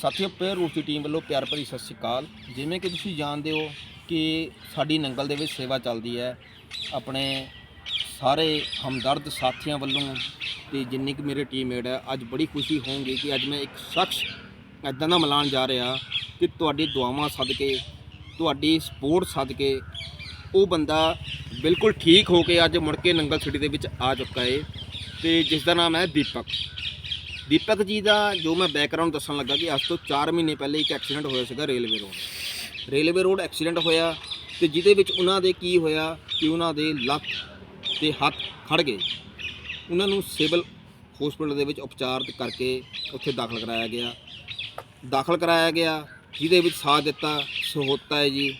ਸਾਥੀਓ pair route ਦੀ team ਵੱਲੋਂ ਪਿਆਰ ਭਰੀ ਸਤਿ ਸ਼੍ਰੀ ਅਕਾਲ। ਜਿਵੇਂ ਕਿ ਤੁਸੀਂ ਜਾਣਦੇ ਹੋ ਕਿ ਸਾਡੀ ਨੰਗਲ ਦੇ ਵਿੱਚ ਸੇਵਾ ਚੱਲਦੀ ਹੈ। ਆਪਣੇ ਸਾਰੇ ਹਮਦਰਦ ਸਾਥੀਆਂ ਵੱਲੋਂ ਤੇ ਜਿੰਨੀ ਕਿ ਮੇਰੇ ਟੀਮਮੇਟ ਹੈ, ਅੱਜ ਬੜੀ ਖੁਸ਼ੀ ਹੋਊਗੀ ਕਿ ਅੱਜ ਮੈਂ ਇੱਕ ਸ਼ਖਸ ਇੱਦਾਂ ਦਾ ਮਿਲਾਨ ਜਾ ਰਿਹਾ ਕਿ ਤੁਹਾਡੀ ਦੁਆਵਾਂ ਸਦਕੇ, ਤੁਹਾਡੀ ਸਪੋਰਟ ਸਦਕੇ, ਉਹ ਬੰਦਾ ਬਿਲਕੁਲ ਠੀਕ ਹੋ ਕੇ ਅੱਜ ਮੁੜ ਕੇ ਨੰਗਲ ਸਿਟੀ ਦੇ ਵਿੱਚ ਆ ਚੁੱਕਾ ਹੈ ਤੇ ਜਿਸ ਦਾ ਨਾਮ ਹੈ ਦੀਪਕ। ਦੀਪਕ ਜੀ ਦਾ ਜੋ ਮੈਂ ਬੈਕਗ੍ਰਾਉਂਡ ਦੱਸਣ ਲੱਗਾ ਕਿ ਅੱਜ ਤੋਂ 4 ਮਹੀਨੇ ਪਹਿਲੇ ਇੱਕ ਐਕਸੀਡੈਂਟ ਹੋਇਆ ਸੀਗਾ railway road railway road accident ਹੋਇਆ ਤੇ ਜਿਹਦੇ ਵਿੱਚ ਉਹਨਾਂ ਦੇ ਕੀ ਹੋਇਆ ਕਿ ਉਹਨਾਂ ਦੇ ਲੱਕ ਤੇ ਹੱਥ ਖੜ ਗਏ। ਉਹਨਾਂ ਨੂੰ ਸਿਵਲ ਹਸਪੀਟਲ ਦੇ ਵਿੱਚ ਉਪਚਾਰ ਕਰਕੇ ਉੱਥੇ ਦਾਖਲ ਕਰਾਇਆ ਗਿਆ। ਦਾਖਲ ਕਰਾਇਆ ਗਿਆ, ਜਿਹਦੇ ਵਿੱਚ ਸਾਥ ਦਿੱਤਾ, ਸਹੋਤਾ ਹੈ ਜੀ,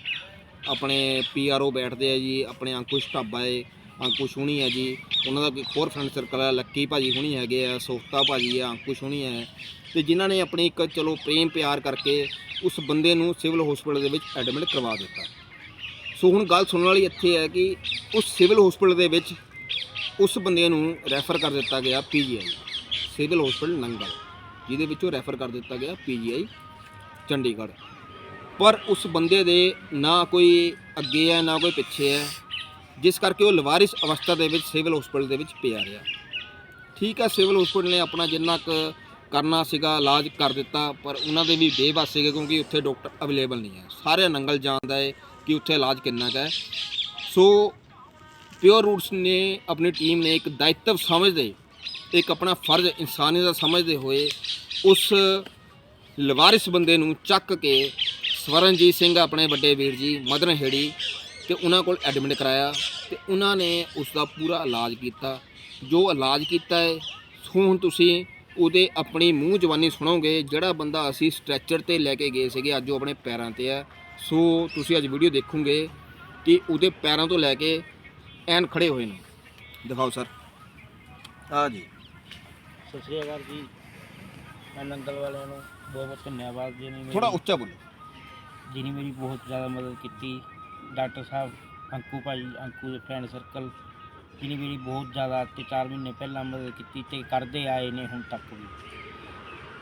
ਆਪਣੇ ਪੀਆਰਓ ਬੈਠਦੇ ਆ ਜੀ, ਆਪਣੇ ਅੰਕੁਸ਼ ਢਾਬਾ ਹੈ ਅੰਕੁਸ਼ ਹੁਣੀ ਹੈ ਜੀ। ਉਹਨਾਂ ਦਾ ਇੱਕ ਹੋਰ ਫਰੈਂਡ ਸਰਕਲ ਹੈ, ਲੱਕੀ ਭਾਜੀ ਹੁਣੀ ਹੈਗੇ ਆ, ਸੋਫਤਾ ਭਾਜੀ ਆ ਅੰਕੁਸ਼ ਹੁਣੀ ਹੈ। ਤੇ ਜਿਨ੍ਹਾਂ ਨੇ ਆਪਣੀ ਇੱਕ ਚਲੋ ਪ੍ਰੇਮ ਪਿਆਰ ਕਰਕੇ ਉਸ ਬੰਦੇ ਨੂੰ ਸਿਵਲ ਹਸਪੀਟਲ ਦੇ ਵਿੱਚ ਐਡਮਿਟ ਕਰਵਾ ਦਿੱਤਾ। ਸੋ ਹੁਣ ਗੱਲ ਸੁਣਨ ਵਾਲੀ ਇੱਥੇ ਹੈ ਕਿ ਉਸ ਸਿਵਲ ਹਸਪੀਟਲ ਦੇ ਵਿੱਚ ਉਸ ਬੰਦੇ ਨੂੰ ਰੈਫਰ ਕਰ ਦਿੱਤਾ ਗਿਆ ਪੀਜੀਆਈ ਸਿਵਲ ਹਸਪੀਟਲ ਨੰਗਲ, ਜਿਹਦੇ ਵਿੱਚੋਂ ਰੈਫਰ ਕਰ ਦਿੱਤਾ ਗਿਆ ਪੀਜੀਆਈ ਚੰਡੀਗੜ੍ਹ। ਪਰ ਉਸ ਬੰਦੇ ਦੇ ਨਾ ਕੋਈ ਅੱਗੇ ਹੈ, ਨਾ ਕੋਈ ਪਿੱਛੇ ਹੈ। ਜਿਸ ਕਰਕੇ ਉਹ ਲਵਾਰਿਸ ਅਵਸਥਾ ਦੇ ਵਿੱਚ ਸਿਵਲ ਹਸਪੀਟਲ ਦੇ ਵਿੱਚ ਪਿਆ ਰਿਹਾ। ਠੀਕ ਹੈ ਸਿਵਲ ਹਸਪੀਟਲ ਨੇ ਆਪਣਾ ਜਿੰਨਾ ਕੁ ਕਰਨਾ ਸੀਗਾ, ਇਲਾਜ ਕਰ ਦਿੱਤਾ, ਪਰ ਉਹਨਾਂ ਦੇ ਵੀ ਬੇਬਸ ਸੀਗੇ ਕਿਉਂਕਿ ਉੱਥੇ ਡਾਕਟਰ ਅਵੇਲੇਬਲ ਨਹੀਂ ਹੈ। ਸਾਰੇ ਨੰਗਲ ਜਾਣਦਾ ਹੈ ਕਿ ਉੱਥੇ ਇਲਾਜ ਕਿੰਨਾ ਕੁ ਹੈ। ਸੋ, ਪਿਓਰ ਰੂਟਸ ਨੇ, ਆਪਣੀ ਟੀਮ ਨੇ ਇੱਕ ਦਾਇਤਵ ਸਮਝਦੇ, ਇੱਕ ਆਪਣਾ ਫਰਜ਼ ਇਨਸਾਨੀਅਤ ਦਾ ਸਮਝਦੇ ਹੋਏ ਉਸ ਲਵਾਰਿਸ ਬੰਦੇ ਨੂੰ ਚੱਕ ਕੇ ਸਵਰਨਜੀਤ ਸਿੰਘ, ਆਪਣੇ ਵੱਡੇ ਵੀਰ ਜੀ, ਮਦਨ ਹੇੜੀ ਤੇ ਉਹਨਾਂ ਕੋਲ ਐਡਮਿਟ ਕਰਾਇਆ ਤੇ ਉਹਨਾਂ ਨੇ ਉਸ ਦਾ ਪੂਰਾ ਇਲਾਜ ਕੀਤਾ। ਜੋ ਇਲਾਜ ਕੀਤਾ ਹੈ ਹੁਣ ਤੁਸੀਂ ਉਹਦੇ ਆਪਣੀ ਮੂੰਹ ਜਵਾਨੀ ਸੁਣੋਗੇ ਜਿਹੜਾ ਬੰਦਾ ਅਸੀਂ ਸਟ੍ਰੈਚਰ ਤੇ ਲੈ ਕੇ ਗਏ ਸੀਗੇ ਅੱਜ ਉਹ ਆਪਣੇ ਪੈਰਾਂ ਤੇ ਹੈ। ਸੋ ਤੁਸੀਂ ਅੱਜ ਵੀਡੀਓ ਦੇਖੋਗੇ ਕਿ ਉਹਦੇ ਪੈਰਾਂ ਤੋਂ ਲੈ ਕੇ ਐਨ ਖੜੇ ਹੋਏ ਨੇ। ਦਿਖਾਓ ਸਰ ਆ ਜੀ। ਸਤਿ ਸ਼੍ਰੀ ਅਕਾਲ ਜੀ। ਮੈਂ ਨੰਗਲ ਵਾਲਿਆਂ ਨੂੰ ਬਹੁਤ ਬਹੁਤ ਧੰਨਵਾਦ ਜੀ ਨੇ ਮੇਰੀ- ਥੋੜਾ ਉੱਚਾ ਬੋਲੋ। ਜਿਹਨੇ ਮੇਰੀ ਬਹੁਤ ਜ਼ਿਆਦਾ ਮਦਦ ਕੀਤੀ। ਡਾਕਟਰ ਸਾਹਿਬ ਅੰਕੂ ਭਾਈ ਅੰਕੂ ਦੇ ਫਰੈਂਡ ਸਰਕਲ ਜਿਹਨੇ ਮੇਰੀ ਬਹੁਤ ਜ਼ਿਆਦਾ ਤੇ 4 ਮਹੀਨੇ ਪਹਿਲਾਂ ਮਦਦ ਕੀਤੀ ਤੇ ਕਰਦੇ ਆਏ ਨੇ ਹੁਣ ਤੱਕ ਵੀ।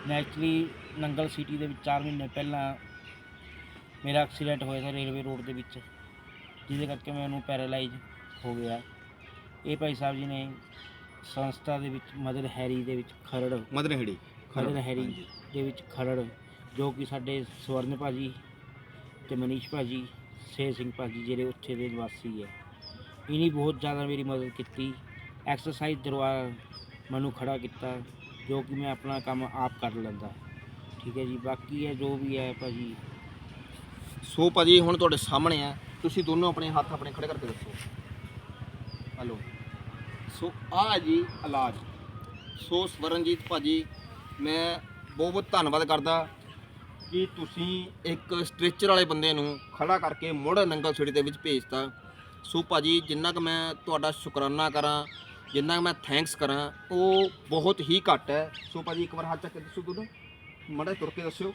ਮੈਂ ਐਕਚੁਅਲੀ ਨੰਗਲ ਸਿਟੀ ਦੇ ਵਿੱਚ 4 ਮਹੀਨੇ ਪਹਿਲਾਂ ਮੇਰਾ ਐਕਸੀਡੈਂਟ ਹੋਇਆ ਸੀ ਰੇਲਵੇ ਰੋਡ ਦੇ ਵਿੱਚ ਜਿਹਦੇ ਕਰਕੇ ਮੈਨੂੰ ਪੈਰਾਲਾਈਜ਼ ਹੋ ਗਿਆ। ਇਹ ਭਾਈ ਸਾਹਿਬ ਜੀ ਨੇ ਸੰਸਥਾ ਦੇ ਵਿੱਚ ਮਦਰ ਹੈਰੀ ਦੇ ਵਿੱਚ ਖਰੜ ਮਦਨ ਹੇੜੀ ਖਰੜ ਹੈਰੀ ਦੇ ਵਿੱਚ ਖਰੜ ਜੋ ਕਿ ਸਾਡੇ ਸਵਰਨ ਭਾਜੀ ਤੇ ਮਨੀਸ਼ ਭਾਜੀ ਸੇ ਸਿੰਘ ਭਾਜੀ ਜਿਹੜੇ ਉੱਥੇ ਦੇ ਨਿਵਾਸੀ ਹੈ। ਇਹਨੇ ਬਹੁਤ ਜ਼ਿਆਦਾ ਮੇਰੀ ਮਦਦ ਕੀਤੀ। ਐਕਸਰਸਾਈਜ਼ ਦਰਵਾ ਮੈਨੂੰ ਖੜਾ ਕੀਤਾ, ਜੋ ਕਿ ਮੈਂ ਆਪਣਾ ਕੰਮ ਆਪ ਕਰ ਲੈਂਦਾ। ਠੀਕ ਹੈ ਜੀ, ਬਾਕੀ ਹੈ ਜੋ ਵੀ ਹੈ ਭਾਜੀ। ਸੋ ਭਾਜੀ, ਹੁਣ ਤੁਹਾਡੇ ਸਾਹਮਣੇ ਆ ਤੁਸੀਂ ਦੋਨੋਂ ਆਪਣੇ ਹੱਥ ਆਪਣੇ ਖੜੇ ਕਰਕੇ ਦੱਸੋ। ਹਲੋ। ਸੋ ਆ ਜੀ ਇਲਾਜ। ਸੋ ਸਵਰਨਜੀਤ ਭਾਜੀ, ਮੈਂ ਬਹੁਤ ਬਹੁਤ ਧੰਨਵਾਦ ਕਰਦਾ। ਕਿ ਤੁਸੀਂ ਇੱਕ ਸਟ੍ਰੈਚਰ ਵਾਲੇ ਬੰਦੇ ਨੂੰ ਖੜਾ ਕਰਕੇ ਮੁੜ ਨੰਗਲ ਸਿਟੀ ਦੇ ਵਿੱਚ ਭੇਜਤਾ ਸੋ ਭਾਜੀ, ਜਿੰਨਾ ਕਿ ਮੈਂ ਤੁਹਾਡਾ ਸ਼ੁਕਰਾਨਾ ਕਰਾਂ, ਜਿੰਨਾ ਕੁ ਮੈਂ ਥੈਂਕਸ ਕਰਾਂ, ਉਹ ਬਹੁਤ ਹੀ ਘੱਟ ਹੈ। ਸੋ ਭਾਜੀ, ਇੱਕ ਵਾਰ ਹੱਥ ਚੱਕ ਕੇ ਦੱਸੋ ਦੋਨੋਂ ਮੜਾ ਤੁਰ ਕੇ ਦੱਸਿਓ।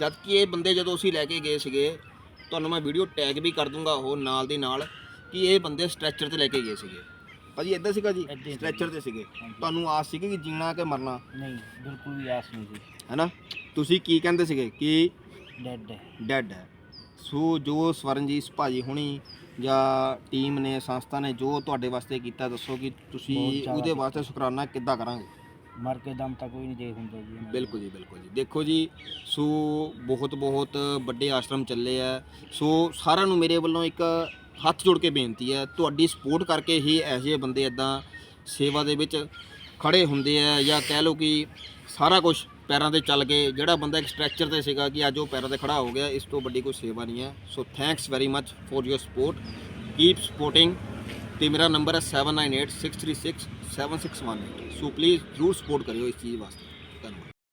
ਜਦ ਕਿ ਇਹ ਬੰਦੇ ਜਦੋਂ ਅਸੀਂ ਲੈ ਕੇ ਗਏ ਸੀਗੇ, ਤੁਹਾਨੂੰ ਮੈਂ ਵੀਡੀਓ ਟੈਗ ਵੀ ਕਰ ਦੂੰਗਾ ਉਹ ਨਾਲ ਦੀ ਨਾਲ, ਕਿ ਇਹ ਬੰਦੇ ਸਟ੍ਰੈਚਰ ਤੇ ਲੈ ਕੇ ਗਏ ਸੀਗੇ। ਭਾਜੀ ਇਦਾਂ ਸੀਗਾ ਜੀ ਏਦਾਂ ਹੀ ਸਟ੍ਰੈਚਰ ਤੇ ਸੀਗੇ। ਹਾਂਜੀ। ਤੁਹਾਨੂੰ ਆਸ ਸੀਗੀ ਕਿ ਜੀਣਾ ਕਿ ਮਰਨਾ? ਨਹੀਂ ਬਿਲਕੁਲ ਵੀ ਆਸ ਨਹੀਂ ਸੀ ਹੈਨਾ? ਤੁਸੀਂ ਕੀ ਕਹਿੰਦੇ ਸੀਗੇ ਕਿ ਡੈਡ ਹੈ। ਡੈਡ ਹੈ? ਸੋ ਜੋ ਸਵਰਨਜੀਤ ਭਾਜੀ ਹੁਣੀ ਜਾਂ ਟੀਮ ਨੇ ਸੰਸਥਾ ਨੇ ਜੋ ਤੁਹਾਡੇ ਵਾਸਤੇ ਕੀਤਾ ਦੱਸੋ ਕਿ ਬਹੁਤ ਤੁਸੀਂ ਜ਼ਿਆਦਾ ਉਹਦੇ। ਵਾਸਤੇ ਸ਼ੁਕਰਾਨਾ ਕਿੱਦਾਂ ਕਰਾਂਗੇ? ਮਰ ਕੇ ਦਮ ਤੱਕ ਕੋਈ ਨਹੀਂ ਦੇਖ ਹੁੰਦਾ ਜੀ ਇਹਨਾਂ ਦਾ। ਬਿਲਕੁਲ ਜੀ ਬਿਲਕੁਲ ਜੀ। ਦੇਖੋ ਜੀ ਸੋ ਬਹੁਤ ਬਹੁਤ ਵੱਡੇ ਆਸ਼ਰਮ ਚੱਲੇ ਆ। ਸੋ ਸਾਰਿਆਂ ਨੂੰ ਮੇਰੇ ਵੱਲੋਂ ਇੱਕ ਹੱਥ ਜੋੜ ਕੇ ਬੇਨਤੀ ਹੈ, ਤੁਹਾਡੀ ਸਪੋਰਟ ਕਰਕੇ ਹੀ ਇਹੋ ਜਿਹੇ ਬੰਦੇ ਇਦਾਂ ਸੇਵਾ ਦੇ ਵਿੱਚ ਖੜੇ ਹੁੰਦੇ ਆ ਜਾਂ ਕਹਿ ਲਓ ਕਿ ਸਾਰਾ ਕੁਝ ਪੈਰਾਂ ਤੇ ਚੱਲ ਕੇ, ਜਿਹੜਾ ਬੰਦਾ ਇੱਕ ਸਟ੍ਰੈਚਰ ਤੇ ਸੀਗਾ ਕਿ ਅੱਜ ਉਹ ਪੈਰਾਂ ਤੇ ਖੜਾ ਹੋ ਗਿਆ, ਇਸ ਤੋਂ ਵੱਡੀ ਕੋਈ ਸੇਵਾ ਨਹੀਂ ਹੈ। So thanks very much for your support keep supporting ਤੇ ਮੇਰਾ ਨੰਬਰ ਹੈ 7986367618 ਸੋ ਪਲੀਜ਼ ਜ਼ਰੂਰ ਸਪੋਰਟ ਕਰਿਓ ਇਸ ਚੀਜ਼ ਵਾਸਤੇ।